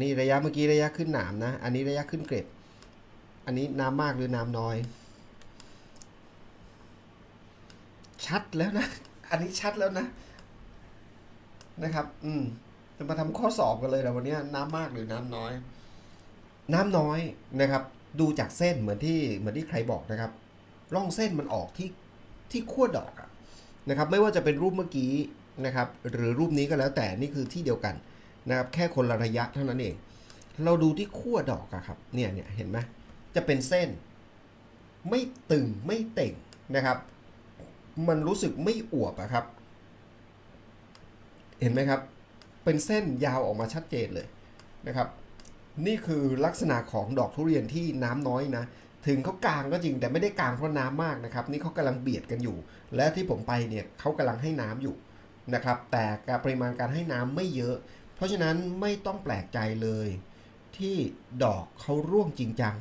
นี่ระยะเมื่อกี้ระยะขึ้นหนามนะ อันนี้ระยะขึ้นเกรด อันนี้น้ำมากหรือน้ำน้อย ชัดแล้วนะ อันนี้ชัดแล้วนะ นะครับ อืมจะมาทำข้อสอบกันเลยนะวันนี้น้ำมากหรือน้ำน้อย น้ำน้อยนะครับ ดูจากเส้นเหมือนที่เหมือนที่ใครบอกนะครับ ร่องเส้นมันออกที่ที่ขั้วดอกอะนะครับ ไม่ว่าจะเป็นรูปเมื่อกี้นะครับ หรือรูปนี้ก็แล้วแต่นี่คือที่เดียวกัน นะครับแค่คนละระยะเท่านั้นเอง เราดูที่ขั้วดอกอะครับเนี่ยเนี่ยเห็นไหมจะเป็นเส้น ไม่ตึงไม่เต่งนะครับ มันรู้สึกไม่อวบอะครับ เห็นไหมครับ เป็นเส้นยาวออกมาชัดเจนเลยนะครับนี่คือลักษณะของดอกทุเรียนที่น้ำน้อยนะ ถึงเขากลางก็จริงแต่ไม่ได้กลางเพราะน้ำมากนะครับ นี่เขากำลังเบียดกันอยู่ และที่ผมไปเนี่ยเขากำลังให้น้ำอยู่นะครับ แต่การปริมาณการให้น้ำไม่เยอะ เพราะฉะนั้นไม่ต้องแปลกใจเลย ที่ดอกเขาร่วงจริงจัง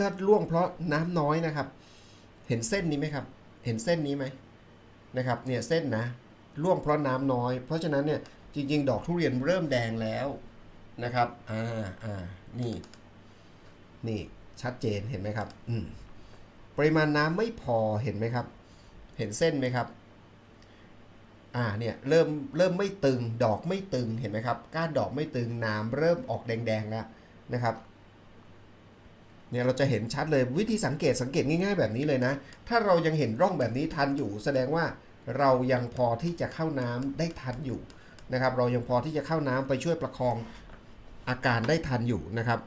ก็ร่วงเพราะน้ำน้อยนะครับ เห็นเส้นนี้ไหมครับ เห็นเส้นนี้ไหมนะครับเนี่ยเส้นนะร่วงเพราะน้ำน้อย เพราะฉะนั้นเนี่ยจริง ๆ ดอกทุเรียนเริ่มแดงแล้วนะครับอ่าอ่านี่นี่ชัดเจนเห็นไหมครับอืมปริมาณน้ำไม่พอเห็นไหมครับ เห็นเส้นไหมครับ อ่าเนี่ยเริ่มเริ่มไม่ตึงดอกไม่ตึงเห็นไหมครับ ก้านดอกไม่ตึงน้ำเริ่มออกแดงๆแล้วนะครับเนี่ยเราจะเห็นชัดเลยวิธีสังเกตสังเกตง่ายๆแบบนี้เลยนะ ถ้าเรายังเห็นร่องแบบนี้ทันอยู่ แสดงว่าเรายังพอที่จะเข้าน้ำได้ทันอยู่นะครับ เรายังพอที่จะเข้าน้ำไปช่วยประคองอาการได้ทันอยู่นะครับ